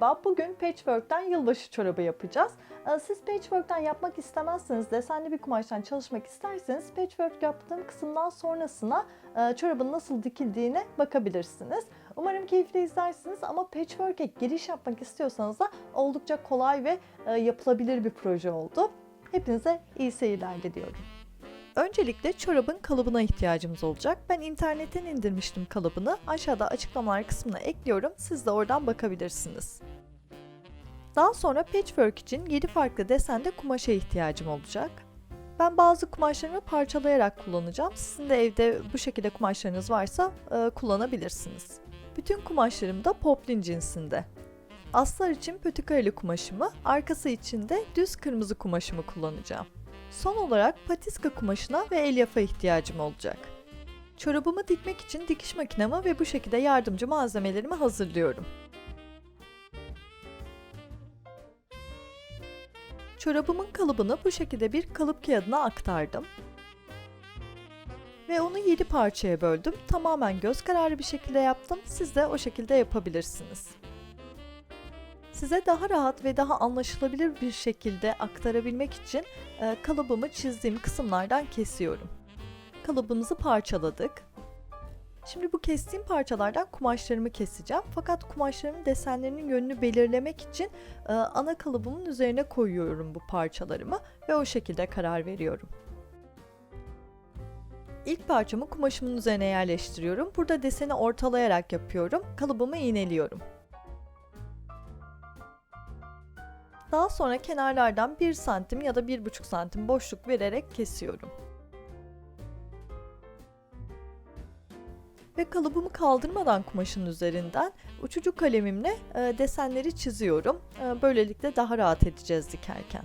Merhaba. Bugün patchwork'ten yılbaşı çorabı yapacağız. Ee, Siz patchwork'ten yapmak istemezseniz, desenli bir kumaştan çalışmak isterseniz patchwork yaptığım kısımdan sonrasına e, çorabın nasıl dikildiğine bakabilirsiniz. Umarım keyifli izlersiniz ama patchwork'e giriş yapmak istiyorsanız da oldukça kolay ve e, yapılabilir bir proje oldu. Hepinize iyi seyirler diliyorum. Öncelikle çorabın kalıbına ihtiyacımız olacak. Ben internetten indirmiştim kalıbını. Aşağıda açıklamalar kısmına ekliyorum. Siz de oradan bakabilirsiniz. Daha sonra patchwork için 7 farklı desende kumaşa ihtiyacım olacak. Ben bazı kumaşlarımı parçalayarak kullanacağım. Sizin de evde bu şekilde kumaşlarınız varsa e, kullanabilirsiniz. Bütün kumaşlarım da poplin cinsinde. Aslar için pötikareli kumaşımı, arkası için de düz kırmızı kumaşımı kullanacağım. Son olarak patiska kumaşına ve elyafa ihtiyacım olacak. Çorabımı dikmek için dikiş makinemi ve bu şekilde yardımcı malzemelerimi hazırlıyorum. Çorabımın kalıbını bu şekilde bir kalıp kağıdına aktardım. Ve onu 7 parçaya böldüm. Tamamen göz kararı bir şekilde yaptım. Siz de o şekilde yapabilirsiniz. Size daha rahat ve daha anlaşılabilir bir şekilde aktarabilmek için e, kalıbımı çizdiğim kısımlardan kesiyorum. Kalıbımızı parçaladık. Şimdi bu kestiğim parçalardan kumaşlarımı keseceğim. Fakat kumaşların desenlerinin yönünü belirlemek için e, ana kalıbımın üzerine koyuyorum bu parçalarımı ve o şekilde karar veriyorum. İlk parçamı kumaşımın üzerine yerleştiriyorum. Burada deseni ortalayarak yapıyorum. Kalıbımı iğneliyorum. Daha sonra kenarlardan 1 santim ya da 1,5 santim boşluk vererek kesiyorum. Ve kalıbımı kaldırmadan kumaşın üzerinden uçucu kalemimle e, desenleri çiziyorum. E, böylelikle daha rahat edeceğiz dikerken.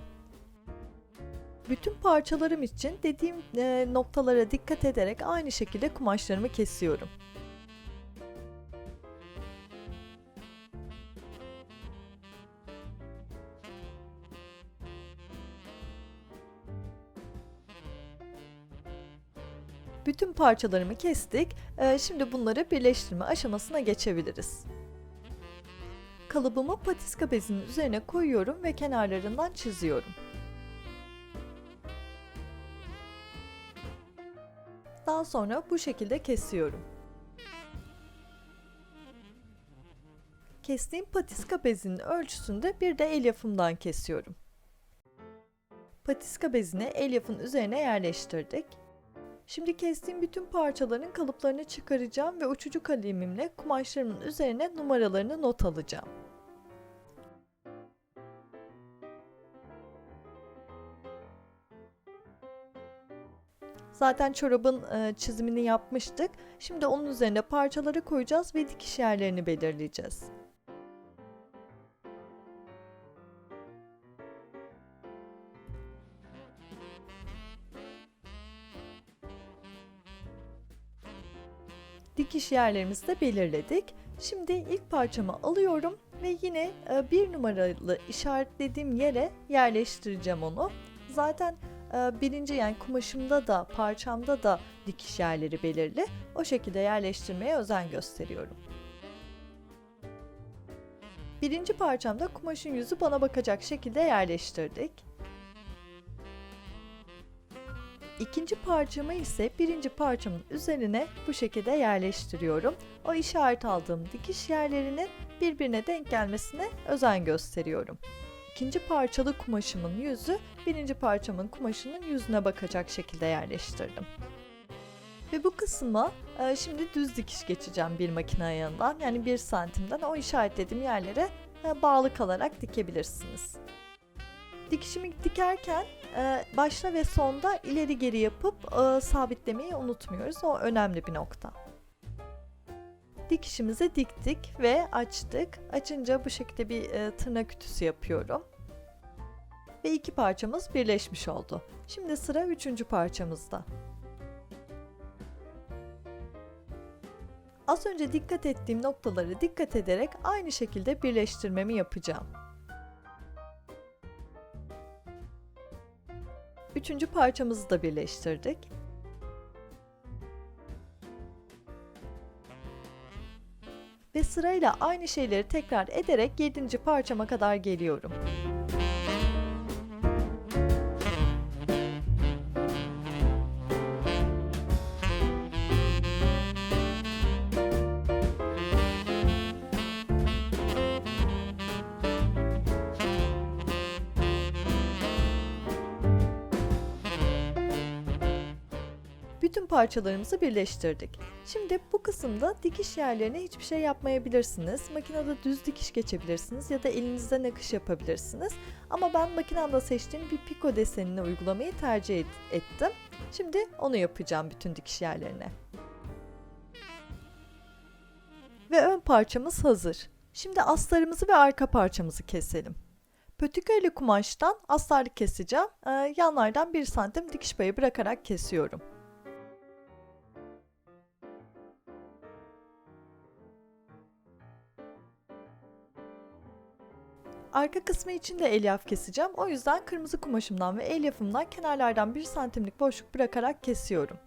Bütün parçalarım için dediğim e, noktalara dikkat ederek aynı şekilde kumaşlarımı kesiyorum. Bütün parçalarımı kestik. Ee, şimdi bunları birleştirme aşamasına geçebiliriz. Kalıbımı patiska bezinin üzerine koyuyorum ve kenarlarından çiziyorum. Daha sonra bu şekilde kesiyorum. Kestiğim patiska bezinin ölçüsünde bir de elyafımdan kesiyorum. Patiska bezini elyafın üzerine yerleştirdik. Şimdi kestiğim bütün parçaların kalıplarını çıkaracağım ve uçucu kalemimle kumaşlarımın üzerine numaralarını not alacağım. Zaten çorabın e, çizimini yapmıştık. Şimdi onun üzerine parçaları koyacağız ve dikiş yerlerini belirleyeceğiz. Dikiş yerlerimizi de belirledik. Şimdi ilk parçamı alıyorum ve yine e, bir numaralı işaretlediğim yere yerleştireceğim onu. Zaten e, birinci yani kumaşımda da parçamda da dikiş yerleri belirli. O şekilde yerleştirmeye özen gösteriyorum. Birinci parçamda kumaşın yüzü bana bakacak şekilde yerleştirdik. İkinci parçamı ise birinci parçamın üzerine bu şekilde yerleştiriyorum. O işaret aldığım dikiş yerlerinin birbirine denk gelmesine özen gösteriyorum. İkinci parçalı kumaşımın yüzü birinci parçamın kumaşının yüzüne bakacak şekilde yerleştirdim. Ve bu kısma e, şimdi düz dikiş geçeceğim bir makine ayağından yani bir santimden o işaretlediğim yerlere e, bağlı kalarak dikebilirsiniz. Dikişimi dikerken başta ve sonda ileri geri yapıp e, sabitlemeyi unutmuyoruz. O önemli bir nokta. Dikişimizi diktik ve açtık. Açınca bu şekilde bir e, tırnak ütüsü yapıyorum. Ve iki parçamız birleşmiş oldu. Şimdi sıra üçüncü parçamızda. Az önce dikkat ettiğim noktaları dikkat ederek aynı şekilde birleştirmemi yapacağım. Üçüncü parçamızı da birleştirdik. ve sırayla aynı şeyleri tekrar ederek 7. parçama kadar geliyorum. Parçalarımızı birleştirdik. Şimdi bu kısımda dikiş yerlerine hiçbir şey yapmayabilirsiniz. Makinede düz dikiş geçebilirsiniz ya da elinizde nakış yapabilirsiniz. Ama ben makinemde seçtiğim bir piko desenini uygulamayı tercih et- ettim. Şimdi onu yapacağım bütün dikiş yerlerine. Ve ön parçamız hazır. Şimdi astarımızı ve arka parçamızı keselim. Pötikölü kumaştan astarlık keseceğim. Ee, yanlardan 1 santim dikiş payı bırakarak kesiyorum. Arka kısmı için de elyaf keseceğim. O yüzden kırmızı kumaşımdan ve elyafımdan kenarlardan 1 santimlik boşluk bırakarak kesiyorum.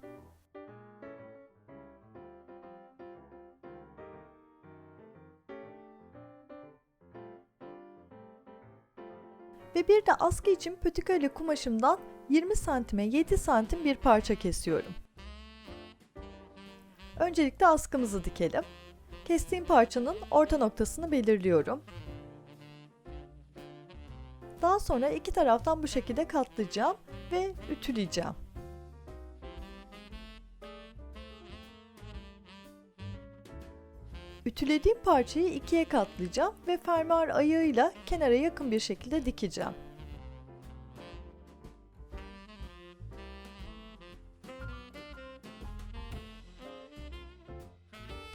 Ve bir de askı için pötikölü kumaşımdan 20 santime 7 santim bir parça kesiyorum. Öncelikle askımızı dikelim. Kestiğim parçanın orta noktasını belirliyorum. Daha sonra iki taraftan bu şekilde katlayacağım ve ütüleyeceğim. Ütülediğim parçayı ikiye katlayacağım ve fermuar ayağıyla kenara yakın bir şekilde dikeceğim.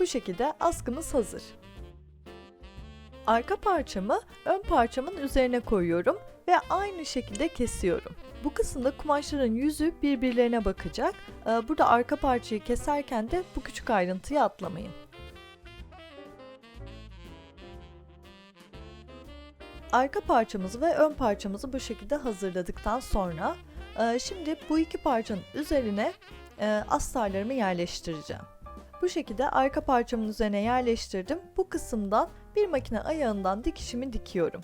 Bu şekilde askımız hazır. Arka parçamı ön parçamın üzerine koyuyorum ve aynı şekilde kesiyorum. Bu kısımda kumaşların yüzü birbirlerine bakacak. Ee, Burada arka parçayı keserken de bu küçük ayrıntıyı atlamayın. Arka parçamızı ve ön parçamızı bu şekilde hazırladıktan sonra e, şimdi bu iki parçanın üzerine e, astarlarımı yerleştireceğim. Bu şekilde arka parçamın üzerine yerleştirdim. Bu kısımdan bir makine ayağından dikişimi dikiyorum.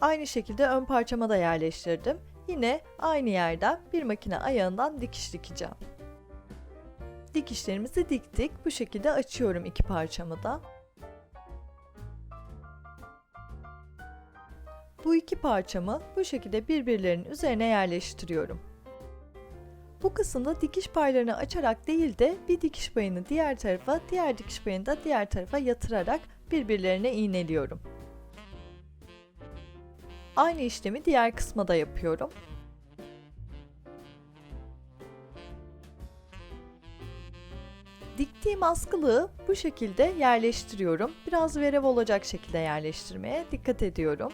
Aynı şekilde ön parçama da yerleştirdim. Yine aynı yerden bir makine ayağından dikiş dikeceğim. Dikişlerimizi diktik. Bu şekilde açıyorum iki parçamı da. Bu iki parçamı bu şekilde birbirlerinin üzerine yerleştiriyorum. Bu kısımda dikiş paylarını açarak değil de bir dikiş payını diğer tarafa, diğer dikiş payını da diğer tarafa yatırarak birbirlerine iğneliyorum. Aynı işlemi diğer kısma da yapıyorum. Diktiğim askılığı bu şekilde yerleştiriyorum. Biraz verev olacak şekilde yerleştirmeye dikkat ediyorum.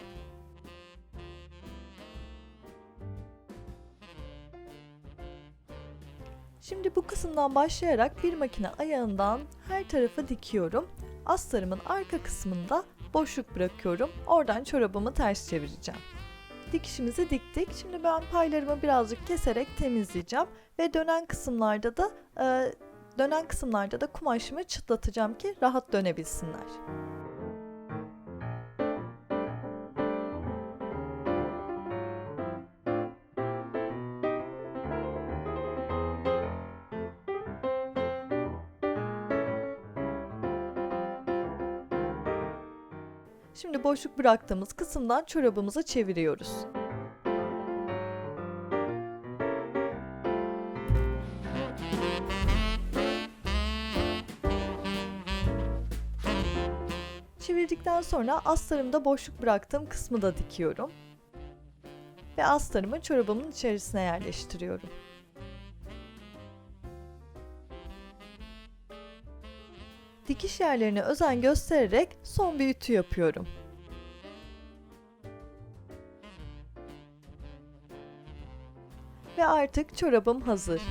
Şimdi bu kısımdan başlayarak bir makine ayağından her tarafa dikiyorum. Astarımın arka kısmında boşluk bırakıyorum. Oradan çorabımı ters çevireceğim. Dikişimizi diktik. Şimdi ben paylarımı birazcık keserek temizleyeceğim ve dönen kısımlarda da e, dönen kısımlarda da kumaşımı çıtlatacağım ki rahat dönebilsinler. Şimdi boşluk bıraktığımız kısımdan çorabımızı çeviriyoruz. Çevirdikten sonra astarımda boşluk bıraktığım kısmı da dikiyorum. Ve astarımı çorabımın içerisine yerleştiriyorum. Dikiş yerlerine özen göstererek son bir ütü yapıyorum. Ve artık çorabım hazır.